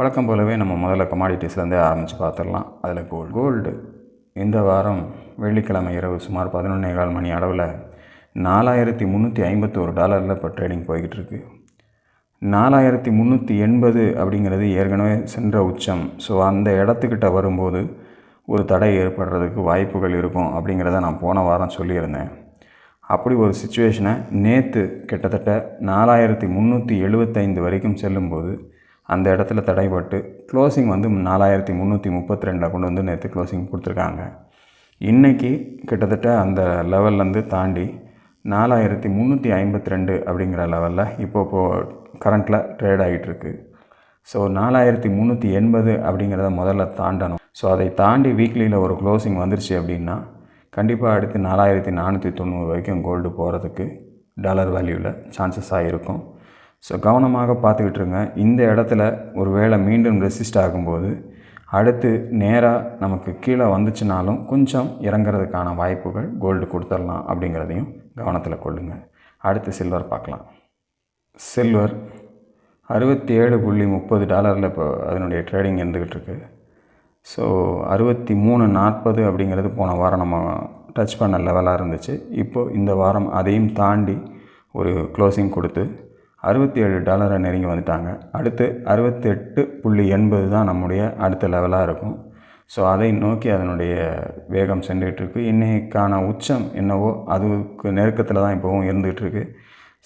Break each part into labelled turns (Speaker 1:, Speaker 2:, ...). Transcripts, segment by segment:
Speaker 1: வழக்கம் போலவே நம்ம முதல்ல கமாடிட்டிஸ்லேருந்தே ஆரம்பித்து பார்த்துடலாம். அதில் கோல்டு கோல்டு இந்த வாரம் வெள்ளிக்கிழமை இரவு சுமார் பதினொன்னே கால் மணி அளவில் நாலாயிரத்தி முந்நூற்றி ஐம்பத்தோரு டாலரில் இப்போ ட்ரேடிங் போய்கிட்டு இருக்கு நாலாயிரத்தி முந்நூற்றி எண்பது அப்படிங்கிறது ஏற்கனவே சென்ற உச்சம். ஸோ அந்த இடத்துக்கிட்ட வரும்போது ஒரு தடை ஏற்படுறதுக்கு வாய்ப்புகள் இருக்கும் அப்படிங்கிறத நான் போன வாரம் சொல்லியிருந்தேன். அப்படி ஒரு சுச்சுவேஷனை நேற்று கிட்டத்தட்ட நாலாயிரத்தி முந்நூற்றி எழுபத்தைந்து வரைக்கும் செல்லும்போது அந்த இடத்துல தடைப்பட்டு க்ளோசிங் வந்து நாலாயிரத்தி முந்நூற்றி முப்பத்தி ரெண்டில் கொண்டு வந்து நேற்று க்ளோசிங் கொடுத்துருக்காங்க. இன்றைக்கி கிட்டத்தட்ட அந்த லெவல்லேருந்து தாண்டி நாலாயிரத்தி முந்நூற்றி ஐம்பத்தி ரெண்டு அப்படிங்கிற லெவலில் இப்போ இப்போது கரண்ட்டில் ட்ரேட் ஆகிட்டுருக்கு ஸோ நாலாயிரத்தி முந்நூற்றி எண்பது அப்படிங்கிறத முதல்ல தாண்டணும். ஸோ அதை தாண்டி வீக்லியில் ஒரு க்ளோசிங் வந்துருச்சு அப்படின்னா கண்டிப்பாக அடுத்து நாலாயிரத்தி நானூற்றி தொண்ணூறு வரைக்கும் கோல்டு போகிறதுக்கு டாலர் வேல்யூவில் சான்சஸாக இருக்கும். ஸோ கவனமாக பார்த்துக்கிட்டு இருங்க இந்த இடத்துல ஒரு வேளை மீண்டும் ரெசிஸ்ட் ஆகும்போது அடுத்து நேராக நமக்கு கீழே வந்துச்சுனாலும் கொஞ்சம் இறங்குறதுக்கான வாய்ப்புகள் கோல்டு கொடுத்துடலாம் அப்படிங்கிறதையும் கவனத்தில் கொள்ளுங்கள் அடுத்து சில்வர் பார்க்கலாம். சில்வர் அறுபத்தி ஏழு புள்ளி முப்பது டாலரில் இப்போ அதனுடைய ட்ரேடிங் இருந்துக்கிட்டுருக்கு ஸோ அறுபத்தி மூணு நாற்பது அப்படிங்கிறது போன வாரம் நம்ம டச் பண்ண லெவலாக இருந்துச்சு. இப்போது இந்த வாரம் அதையும் தாண்டி ஒரு க்ளோசிங் கொடுத்து அறுபத்தி ஏழு டாலரை நெருங்கி வந்துட்டாங்க. அடுத்து அறுபத்தெட்டு புள்ளி எண்பது தான் நம்முடைய அடுத்த லெவலாக இருக்கும். ஸோ அதை நோக்கி அதனுடைய வேகம் சென்றுகிட்ருக்கு இன்றைக்கான உச்சம் என்னவோ அதுக்கு நெருக்கத்தில் தான் இப்போவும் இருந்துகிட்ருக்கு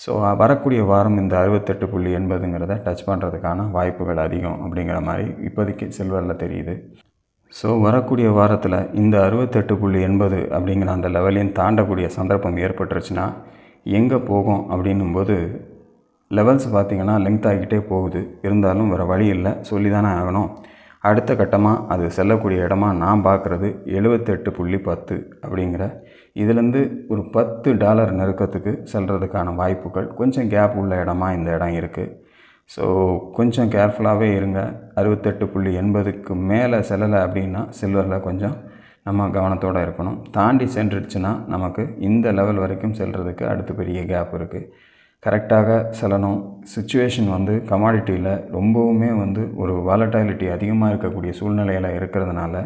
Speaker 1: ஸோ வரக்கூடிய வாரம் இந்த அறுபத்தெட்டு புள்ளி எண்பதுங்கிறத டச் பண்ணுறதுக்கான வாய்ப்புகள் அதிகம் அப்படிங்கிற மாதிரி இப்போதைக்கு சில்வரில் தெரியுது. ஸோ வரக்கூடிய வாரத்தில் இந்த அறுபத்தெட்டு புள்ளி எண்பது அப்படிங்கிற அந்த லெவலையும் தாண்டக்கூடிய சந்தர்ப்பம் ஏற்பட்டுருச்சுன்னா எங்கே போகும் அப்படின்னும்போது லெவல்ஸ் பார்த்திங்கன்னா லெங்க் ஆகிக்கிட்டே போகுது. இருந்தாலும் வேறு வழி இல்லை. சொல்லி தானே ஆகணும். அடுத்த கட்டமாக அது செல்லக்கூடிய இடமா நான் பார்க்குறது எழுபத்தெட்டு புள்ளி பத்து அப்படிங்கிற இதுலேருந்து ஒரு பத்து டாலர் நெருக்கத்துக்கு செல்கிறதுக்கான வாய்ப்புகள். கொஞ்சம் கேப் உள்ள இடமா இந்த இடம் இருக்குது ஸோ கொஞ்சம் கேர்ஃபுல்லாகவே இருங்க. அறுபத்தெட்டு புள்ளி எண்பதுக்கு மேலே செல்லலை அப்படின்னா சில்வரில் கொஞ்சம் நம்ம கவனத்தோடு இருக்கணும். தாண்டி சென்றுடுச்சுன்னா நமக்கு இந்த லெவல் வரைக்கும் செல்கிறதுக்கு அடுத்து பெரிய கேப் இருக்குது கரெக்டாக செல்லணும். சுச்சுவேஷன் வந்து கமாடிட்டியில் ரொம்பவுமே வந்து ஒரு வாலட்டாலிட்டி அதிகமாக இருக்கக்கூடிய சூழ்நிலையில் இருக்கிறதுனால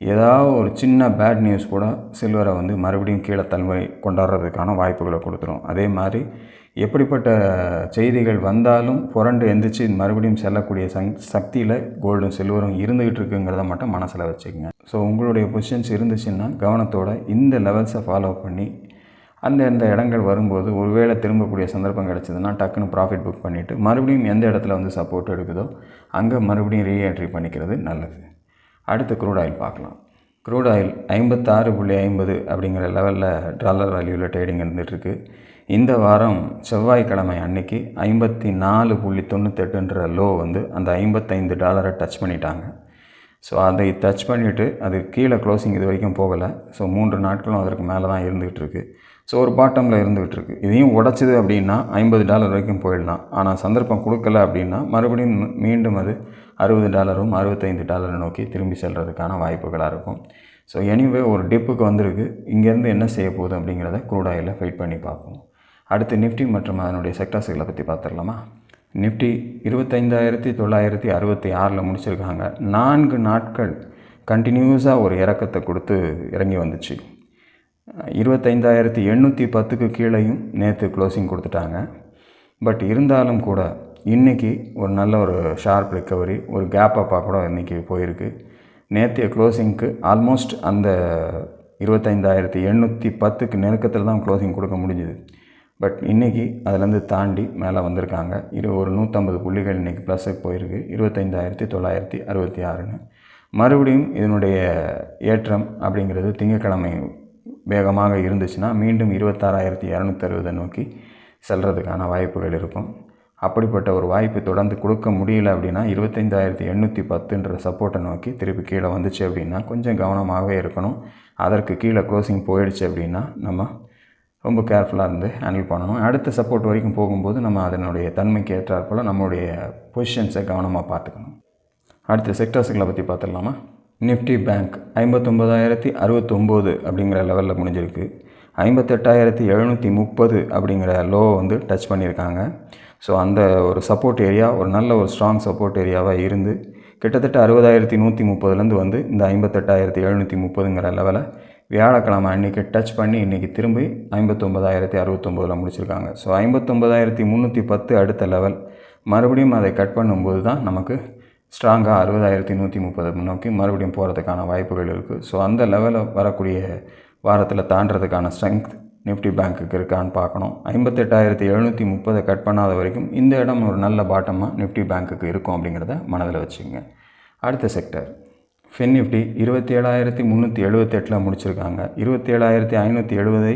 Speaker 1: ஏதாவது ஒரு சின்ன பேட் நியூஸ் கூட சில்வரை வந்து மறுபடியும் கீழே தன்மை கொண்டாடுறதுக்கான வாய்ப்புகளை கொடுத்துரும். அதே மாதிரி எப்படிப்பட்ட செய்திகள் வந்தாலும் புரண்டு எந்திரிச்சு மறுபடியும் செல்லக்கூடிய சங் சக்தியில் கோல்டும் சில்வரும் இருந்துகிட்டு இருக்குங்கிறத மட்டும் மனசில் வச்சுக்கோங்க. ஸோ உங்களுடைய பொசிஷன்ஸ் இருந்துச்சுன்னா கவனத்தோடு இந்த லெவல்ஸை ஃபாலோ பண்ணி அந்த எந்த இடங்கள் வரும்போது ஒருவேளை திரும்பக்கூடிய சந்தர்ப்பம் கிடச்சிதுன்னா டக்குன்னு ப்ராஃபிட் புக் பண்ணிவிட்டு மறுபடியும் எந்த இடத்துல வந்து சப்போர்ட் எடுக்குதோ அங்கே மறுபடியும் ரீஎன்ட்ரி பண்ணிக்கிறது நல்லது. அடுத்து க்ரூட் ஆயில் பார்க்கலாம். க்ரூட் ஆயில் ஐம்பத்தாறு புள்ளி ஐம்பது அப்படிங்கிற லெவலில் டாலர் வேல்யூவில் ட்ரேடிங் இருந்துகிட்ருக்கு இந்த வாரம் செவ்வாய்க்கிழமை அன்னைக்கு ஐம்பத்தி நாலு புள்ளி தொண்ணூத்தெட்டுன்ற லோ வந்து அந்த ஐம்பத்தைந்து டாலரை டச் பண்ணிட்டாங்க. ஸோ அதை டச் பண்ணிவிட்டு அது கீழே க்ளோசிங் இது வரைக்கும் போகலை. ஸோ மூன்று நாட்களும் அதற்கு மேலே தான் இருந்துகிட்ருக்கு ஸோ ஒரு பாட்டமில் இருந்துகிட்டு இருக்குது இதையும் உடச்சிது அப்படின்னா ஐம்பது டாலர் வரைக்கும் போயிடலாம். ஆனால் சந்தர்ப்பம் கொடுக்கல அப்படின்னா மறுபடியும் மீண்டும் அது அறுபது டாலரும் அறுபத்தைந்து டாலரை நோக்கி திரும்பி செல்கிறதுக்கான வாய்ப்புகளாக இருக்கும். ஸோ எனிவே ஒரு டிப்புக்கு வந்திருக்கு. இங்கேருந்து என்ன செய்ய போகுது அப்படிங்கிறத குரூடாயில் ஃபைட் பண்ணி பார்ப்போம். அடுத்து நிஃப்டி மற்றும் அதனுடைய செக்டர்ஸுகளை பற்றி பார்த்துடலாமா? நிஃப்டி இருபத்தைந்தாயிரத்தி தொள்ளாயிரத்தி அறுபத்தி ஆறில் முடிச்சிருக்காங்க. நான்கு நாட்கள் கண்டினியூஸாக ஒரு இறக்கத்தை கொடுத்து இறங்கி வந்துச்சு. இருபத்தைந்தாயிரத்தி எண்ணூற்றி பத்துக்கு கீழேயும் நேற்று க்ளோசிங் கொடுத்துட்டாங்க. பட் இருந்தாலும் கூட இன்றைக்கி ஒரு நல்ல ஒரு ஷார்ப் ரிக்கவரி ஒரு கேப் அப்பாக கூட இன்றைக்கி போயிருக்கு. நேற்றைய க்ளோசிங்க்கு ஆல்மோஸ்ட் அந்த இருபத்தைந்தாயிரத்தி எண்ணூற்றி பத்துக்கு நெருக்கத்தில் தான் க்ளோசிங் கொடுக்க முடிஞ்சுது. பட் இன்றைக்கி அதிலேருந்து தாண்டி மேலே வந்திருக்காங்க. இரு ஒரு நூற்றம்பது புள்ளிகள் இன்றைக்கி ப்ளஸுக்கு போயிருக்கு. இருபத்தைந்தாயிரத்தி தொள்ளாயிரத்தி அறுபத்தி ஆறுன்னு. மறுபடியும் இதனுடைய ஏற்றம் அப்படிங்கிறது திங்கக்கிழமை வேகமாக இருந்துச்சுன்னா மீண்டும் இருபத்தாறாயிரத்தி இரநூத்தி அறுபதை நோக்கி செல்கிறதுக்கான வாய்ப்புகள் இருக்கும். அப்படிப்பட்ட ஒரு வாய்ப்பு தொடர்ந்து கொடுக்க முடியல அப்படின்னா இருபத்தைந்தாயிரத்தி எண்ணூற்றி பத்துன்ற சப்போர்ட்டை நோக்கி திருப்பி கீழே வந்துச்சு அப்படின்னா கொஞ்சம் கவனமாகவே இருக்கணும். அதற்கு கீழே க்ளோசிங் போயிடுச்சு அப்படின்னா நம்ம ரொம்ப கேர்ஃபுல்லாக இருந்து ஹேண்டில் பண்ணணும். அடுத்த சப்போர்ட் வரைக்கும் போகும்போது நம்ம அதனுடைய தன்மைக்கு ஏற்றாற்போல் நம்மளுடைய பொசிஷன்ஸை கவனமாக பார்த்துக்கணும். அடுத்த செக்டர்ஸுகளை பற்றி பார்த்துடலாமா? நிஃப்டி பேங்க் ஐம்பத்தொம்பதாயிரத்தி அறுபத்தொம்போது அப்படிங்கிற லெவலில் முடிஞ்சிருக்கு. ஐம்பத்தெட்டாயிரத்தி எழுநூற்றி முப்பது அப்படிங்கிற லோ வந்து டச் பண்ணியிருக்காங்க. ஸோ அந்த ஒரு சப்போர்ட் ஏரியா ஒரு நல்ல ஒரு ஸ்ட்ராங் சப்போர்ட் ஏரியாவாக இருந்து கிட்டத்தட்ட அறுபதாயிரத்தி நூற்றி முப்பதுலேருந்து வந்து இந்த ஐம்பத்தெட்டாயிரத்தி எழுநூற்றி முப்பதுங்கிற லெவலை வியாழக்கிழமை அன்றைக்கி டச் பண்ணி இன்றைக்கி திரும்பி ஐம்பத்தொம்பதாயிரத்தி அறுபத்தொம்போதில் முடிச்சிருக்காங்க. ஸோ ஐம்பத்தொம்பதாயிரத்தி முந்நூற்றி பத்து அடுத்த லெவல் மறுபடியும் அதை கட் பண்ணும்போது தான் நமக்கு ஸ்ட்ராங்காக அறுபதாயிரத்தி நூற்றி முப்பது நோக்கி மறுபடியும் போகிறதுக்கான வாய்ப்புகள் இருக்குது ஸோ அந்த லெவலில் வரக்கூடிய வாரத்தில் தாண்டதுக்கான ஸ்ட்ரென்த் நிஃப்டி பேங்க்குக்கு இருக்கான்னு பார்க்கணும். ஐம்பத்தெட்டாயிரத்தி எழுநூற்றி முப்பதை கட் பண்ணாத வரைக்கும் இந்த இடம் ஒரு நல்ல பாட்டமாக நிஃப்டி பேங்க்குக்கு இருக்கும் அப்படிங்கிறத மனதில் வச்சுங்க. அடுத்த செக்டர் ஃபின் நிஃப்டி இருபத்தி ஏழாயிரத்தி முந்நூற்றி எழுபத்தெட்டில் முடிச்சிருக்காங்க. இருபத்தி ஏழாயிரத்தி ஐநூற்றி எழுபதை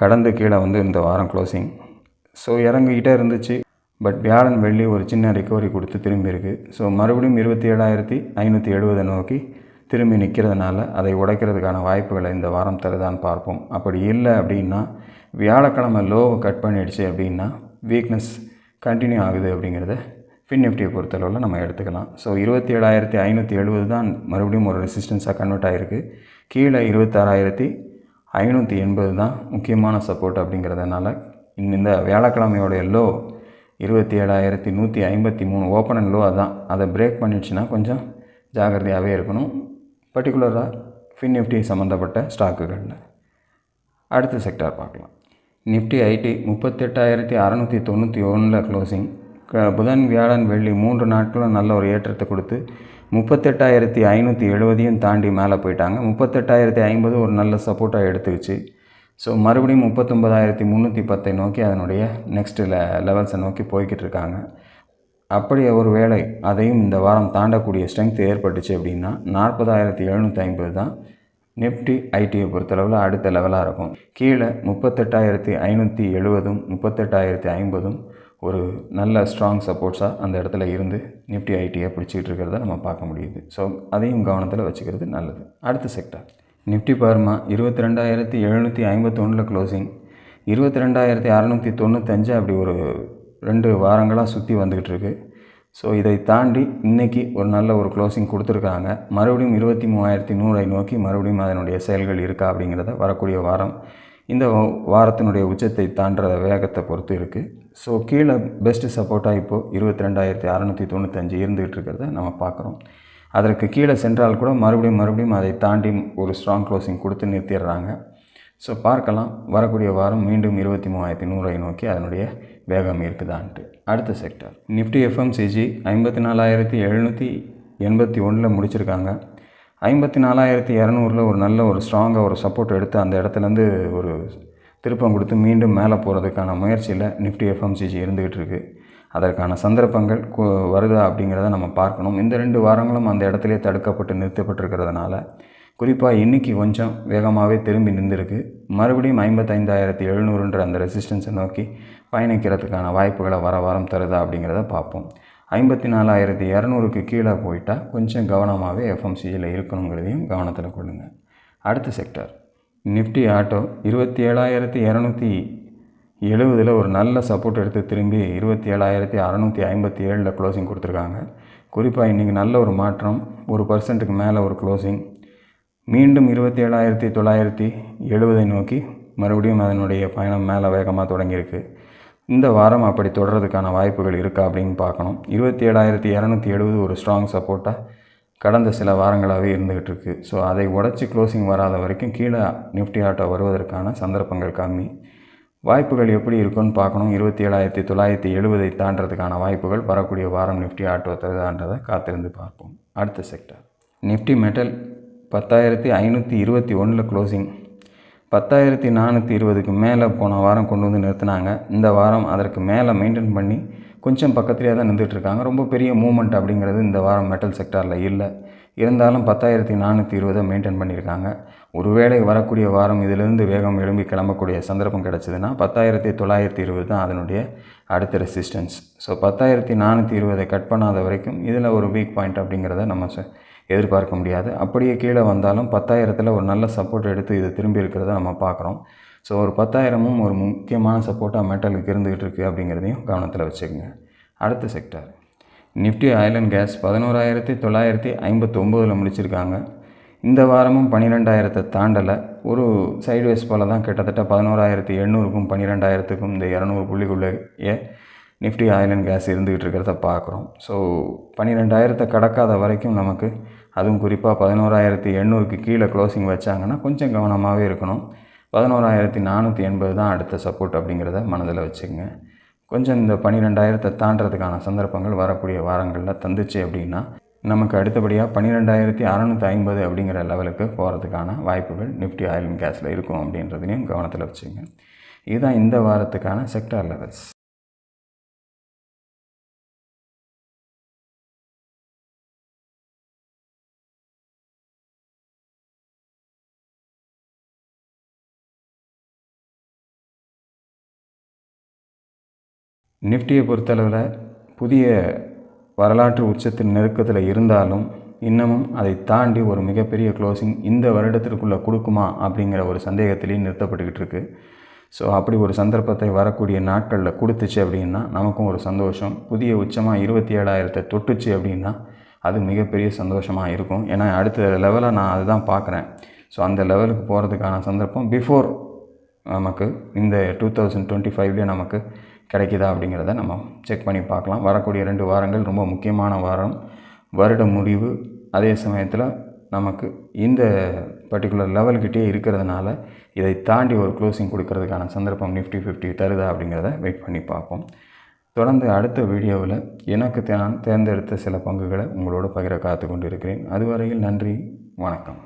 Speaker 1: கடந்து கீழே வந்து இந்த வாரம் க்ளோசிங் ஸோ இறங்கிக்கிட்டே இருந்துச்சு. பட் வியாழன் வெள்ளி ஒரு சின்ன ரிக்கவரி கொடுத்து திரும்பியிருக்கு ஸோ மறுபடியும் இருபத்தி ஏழாயிரத்தி ஐநூற்றி எழுபதை நோக்கி திரும்பி நிற்கிறதுனால அதை உடைக்கிறதுக்கான வாய்ப்புகளை இந்த வாரம் தருதான்னு பார்ப்போம். அப்படி இல்லை அப்படின்னா வியாழக்கிழமை லோவை கட் பண்ணிடுச்சு அப்படின்னா வீக்னஸ் கண்டினியூ ஆகுது அப்படிங்கிறத ஃபின் நிஃப்டியை பொறுத்தளவில் நம்ம எடுத்துக்கலாம். ஸோ இருபத்தி ஏழாயிரத்தி ஐநூற்றி எழுபது தான் மறுபடியும் ஒரு ரெசிஸ்டன்ஸாக கன்வெர்ட் ஆகிருக்கு கீழே இருபத்தாறாயிரத்தி ஐநூற்றி எண்பது தான் முக்கியமான சப்போர்ட் அப்படிங்கிறதுனால இந்த வியாழக்கிழமையோடைய லோ இருபத்தி ஏழாயிரத்தி நூற்றி ஐம்பத்தி மூணு ஓப்பன் அண்ட் லோ அதான். அதை பிரேக் பண்ணிடுச்சுன்னா கொஞ்சம் ஜாகிரதையாகவே இருக்கணும். பர்டிகுலராக ஃபின் நிஃப்டி சம்மந்தப்பட்ட ஸ்டாக்குகளில் அடுத்த செக்டார் பார்க்கலாம். நிஃப்டி ஐடி முப்பத்தெட்டாயிரத்தி அறநூற்றி தொண்ணூற்றி ஒன்றில் க்ளோசிங் க புதன் வியாழன் வெள்ளி மூன்று நாட்களும் நல்ல ஒரு ஏற்றத்தை கொடுத்து முப்பத்தெட்டாயிரத்தி ஐநூற்றி எழுபதையும் தாண்டி மேலே போயிட்டாங்க. முப்பத்தெட்டாயிரத்தி ஐம்பது ஒரு நல்ல சப்போர்ட்டாக எடுத்துக்கிச்சு. ஸோ மறுபடியும் முப்பத்தொம்பதாயிரத்தி முந்நூற்றி பத்தை நோக்கி அதனுடைய நெக்ஸ்ட் லெ லெவல்ஸை நோக்கி போய்கிட்டு இருக்காங்க அப்படி ஒரு வேளை அதையும் இந்த வாரம் தாண்டக்கூடிய ஸ்ட்ரென்த் ஏற்பட்டுச்சு அப்படின்னா நாற்பதாயிரத்தி எழுநூற்றி ஐம்பது தான் நிஃப்டி ஐடியை பொறுத்தளவில் அடுத்த லெவலாக இருக்கும். கீழே முப்பத்தெட்டாயிரத்தி ஐநூற்றி எழுபதும் முப்பத்தெட்டாயிரத்தி ஐம்பதும் ஒரு நல்ல ஸ்ட்ராங் சப்போர்ட்ஸாக அந்த இடத்துல இருந்து நிஃப்டி ஐடியை பிடிச்சிக்கிட்டு இருக்கிறத நம்ம பார்க்க முடியுது. ஸோ அதையும் கவனத்தில் வச்சுக்கிறது நல்லது. அடுத்த செக்டர் நிஃப்டி பார்மா இருபத்தி ரெண்டாயிரத்தி எழுநூற்றி ஐம்பத்தொன்னில் க்ளோசிங் இருபத்தி ரெண்டாயிரத்தி அறநூற்றி தொண்ணூத்தஞ்சு அப்படி ஒரு ரெண்டு வாரங்களாக சுற்றி வந்துக்கிட்டு இருக்கு. ஸோ இதை தாண்டி இன்றைக்கி ஒரு நல்ல ஒரு க்ளோசிங் கொடுத்துருக்காங்க. மறுபடியும் இருபத்தி மூவாயிரத்தி நூறை நோக்கி மறுபடியும் அதனுடைய செயல்கள் இருக்கா அப்படிங்கிறத வரக்கூடிய வாரம் இந்த வாரத்தினுடைய உச்சத்தை தாண்டுற வேகத்தை பொறுத்து இருக்குது ஸோ கீழே பெஸ்ட்டு சப்போர்ட்டாக இப்போது இருபத்தி ரெண்டாயிரத்தி அறநூற்றி தொண்ணூத்தஞ்சு இருந்துகிட்டு இருக்கிறத நம்ம பார்க்குறோம். அதற்கு கீழே சென்றால் கூட மறுபடியும் மறுபடியும் அதை தாண்டி ஒரு ஸ்ட்ராங் க்ளோசிங் கொடுத்து நிறுத்திடுறாங்க. ஸோ பார்க்கலாம். வரக்கூடிய வாரம் மீண்டும் இருபத்தி மூவாயிரத்தி நூறை நோக்கி அதனுடைய வேகம் இருக்குதான்ட்டு. அடுத்த செக்டர் நிஃப்டி எஃப்எம்சிஜி ஐம்பத்தி நாலாயிரத்தி எழுநூற்றி எண்பத்தி ஒன்றில் முடிச்சிருக்காங்க. ஐம்பத்தி நாலாயிரத்தி இரநூறில் ஒரு நல்ல ஒரு ஸ்ட்ராங்காக ஒரு சப்போர்ட் எடுத்து அந்த இடத்துலேருந்து ஒரு திருப்பம் கொடுத்து மீண்டும் மேலே போகிறதுக்கான முயற்சியில் நிஃப்டி எஃப்எம்சிஜி இருந்துக்கிட்டு இருக்குது அதற்கான சந்தர்ப்பங்கள் வருதா அப்படிங்கிறத நம்ம பார்க்கணும். இந்த ரெண்டு வாரங்களும் அந்த இடத்துலே தடுக்கப்பட்டு நிறுத்தப்பட்டிருக்கிறதுனால குறிப்பாக இன்றைக்கி கொஞ்சம் வேகமாகவே திரும்பி நின்றுருக்கு. மறுபடியும் ஐம்பத்தைந்தாயிரத்தி எழுநூறுன்ற அந்த ரெசிஸ்டன்ஸை நோக்கி பயணிக்கிறதுக்கான வாய்ப்புகளை வர வாரம் தருதா அப்படிங்கிறத பார்ப்போம். ஐம்பத்தி நாலாயிரத்தி இரநூறுக்கு கீழே போயிட்டால் கொஞ்சம் கவனமாகவே எஃப்எம்சியில் இருக்கணுங்கிறதையும் கவனத்தில் கொள்ளுங்கள் அடுத்த செக்டர் நிஃப்டி ஆட்டோ இருபத்தி ஏழாயிரத்தி இரநூத்தி எழுபதில் ஒரு நல்ல சப்போர்ட் எடுத்து திரும்பி இருபத்தி ஏழாயிரத்தி அறநூற்றி ஐம்பத்தி ஏழில் க்ளோசிங் கொடுத்துருக்காங்க. குறிப்பாக இன்றைக்கி நல்ல ஒரு மாற்றம். ஒரு பர்சன்ட்டுக்கு மேலே ஒரு க்ளோசிங் மீண்டும் இருபத்தி ஏழாயிரத்தி தொள்ளாயிரத்தி எழுபதை நோக்கி மறுபடியும் அதனுடைய பயணம் மேலே வேகமாக தொடங்கியிருக்கு. இந்த வாரம் அப்படி தொடர்றதுக்கான வாய்ப்புகள் இருக்கா அப்படின்னு பார்க்கணும். இருபத்தி ஏழாயிரத்தி இரநூத்தி எழுபது ஒரு ஸ்ட்ராங் சப்போர்ட்டாக கடந்த சில வாரங்களாகவே இருந்துகிட்டு இருக்குது ஸோ அதை உடச்சி க்ளோசிங் வராத வரைக்கும் கீழே நிஃப்டி ஆட்டோ வருவதற்கான சந்தர்ப்பங்கள் கம்மி. வாய்ப்புகள் எப்படி இருக்குன்னு பார்க்கணும். இருபத்தி ஏழாயிரத்தி தொள்ளாயிரத்தி எழுபதை தாண்டதுக்கான வாய்ப்புகள் வரக்கூடிய வாரம் நிஃப்டி ஆட்டோ தருதான்றதை காத்திருந்து பார்ப்போம். அடுத்த செக்டர் நிஃப்டி மெட்டல் பத்தாயிரத்தி ஐநூற்றி இருபத்தி ஒன்றில் க்ளோசிங் பத்தாயிரத்தி நானூற்றி இருபதுக்கு மேலே போன வாரம் கொண்டு வந்து நிறுத்தினாங்க. இந்த வாரம் அதற்கு மேலே மெயின்டைன் பண்ணி கொஞ்சம் பக்கத்துலேயே தான் நின்றுட்டுருக்காங்க. ரொம்ப பெரிய மூமெண்ட் அப்படிங்கிறது இந்த வாரம் மெட்டல் செக்டாரில் இல்லை. இருந்தாலும் பத்தாயிரத்தி நானூற்றி இருபதை மெயின்டைன் பண்ணியிருக்காங்க. ஒருவேளை வரக்கூடிய வாரம் இதிலிருந்து வேகம் எழும்பி கிளம்பக்கூடிய சந்தர்ப்பம் கிடச்சிதுன்னா பத்தாயிரத்தி தொள்ளாயிரத்தி இருபது தான் அதனுடைய அடுத்த ரெசிஸ்டன்ஸ். ஸோ பத்தாயிரத்தி நானூற்றி இருபதை கட் பண்ணாத வரைக்கும் இதில் ஒரு வீக் பாயிண்ட் அப்படிங்கிறத நம்ம எதிர்பார்க்க முடியாது. அப்படியே கீழே வந்தாலும் பத்தாயிரத்தில் ஒரு நல்ல சப்போர்ட் எடுத்து இது திரும்பி இருக்கிறத நம்ம பார்க்குறோம். ஸோ ஒரு பத்தாயிரமும் ஒரு முக்கியமான சப்போர்ட்டாக மெட்டலுக்கு இருந்துகிட்டு இருக்குது அப்படிங்கிறதையும் கவனத்தில் வச்சுக்கோங்க. அடுத்த sector Nifty oil and gas பதினோராயிரத்தி தொள்ளாயிரத்தி ஐம்பத்தொம்போதில் முடிச்சிருக்காங்க. இந்த வாரமும் பன்னிரெண்டாயிரத்தை தாண்டலை. ஒரு சைட்வேஸ் போல் தான் கிட்டத்தட்ட பதினோராயிரத்தி எண்ணூறுக்கும் பன்னிரெண்டாயிரத்துக்கும் இந்த இரநூறு புள்ளிக்குள்ளேயே நிஃப்டி ஆயில் அண்ட் கேஸ் இருந்துக்கிட்டு இருக்கிறத பார்க்குறோம் ஸோ பன்னிரெண்டாயிரத்தை கடக்காத வரைக்கும் நமக்கு அதுவும் குறிப்பாக பதினோராயிரத்தி எண்ணூறுக்கு கீழே க்ளோசிங் வச்சாங்கன்னா கொஞ்சம் கவனமாகவே இருக்கணும். பதினோராயிரத்தி நானூற்றி எண்பது தான் அடுத்த சப்போர்ட் அப்படிங்கிறத மனதில் வச்சுக்கோங்க. கொஞ்சம் இந்த பன்னிரெண்டாயிரத்தை தாண்டறதுக்கான சந்தர்ப்பங்கள் வரக்கூடிய வாரங்களில் தந்துச்சு அப்படின்னா நமக்கு அடுத்தபடியாக பன்னிரெண்டாயிரத்தி அறநூற்றி ஐம்பது அப்படிங்கிற லெவலுக்கு போகிறதுக்கான வாய்ப்புகள் நிஃப்டி ஆயில் அண்ட் கேஸில் இருக்கும் அப்படின்றதையும் கவனத்தில் வச்சுங்க இதுதான் இந்த வாரத்துக்கான செக்டார் லெவல்ஸ் நிஃப்டியை பொறுத்தளவில் புதிய வரலாற்று உச்சத்தின் நெருக்கத்தில் இருந்தாலும் இன்னமும் அதை தாண்டி ஒரு மிகப்பெரிய க்ளோசிங் இந்த வருடத்திற்குள்ளே கொடுக்குமா அப்படிங்கிற ஒரு சந்தேகத்திலேயே நிறுத்தப்பட்டுக்கிட்டு இருக்குது ஸோ அப்படி ஒரு சந்தர்ப்பத்தை வரக்கூடிய நாட்களில் கொடுத்துச்சு அப்படின்னா நமக்கும் ஒரு சந்தோஷம். புதிய உச்சமாக இருபத்தி ஏழாயிரத்தை தொட்டுச்சு அப்படின்னா அது மிகப்பெரிய சந்தோஷமாக இருக்கும். ஏன்னா அடுத்த லெவலாக நான் அதுதான் பார்க்குறேன். ஸோ அந்த லெவலுக்கு போகிறதுக்கான சந்தர்ப்பம் பிஃபோர் நமக்கு இந்த டூ தௌசண்ட் டுவெண்ட்டி ஃபைவ்லேயே நமக்கு கிடைக்குதா அப்படிங்கிறத நம்ம செக் பண்ணி பார்க்கலாம். வரக்கூடிய ரெண்டு வாரங்கள் ரொம்ப முக்கியமான வாரம். வருட முடிவு. அதே சமயத்தில் நமக்கு இந்த பர்டிகுலர் லெவல்கிட்டே இருக்கிறதுனால இதை தாண்டி ஒரு க்ளோசிங் கொடுக்கறதுக்கான சந்தர்ப்பம் நிஃப்டி ஃபிஃப்டி தருதா அப்படிங்கிறத வெயிட் பண்ணி பார்ப்போம். தொடர்ந்து அடுத்த வீடியோவில் எனக்கு நான் தேர்ந்தெடுத்த சில பங்குகளை உங்களோட பகிர காத்து கொண்டு இருக்கிறேன் அதுவரையில் நன்றி வணக்கம்.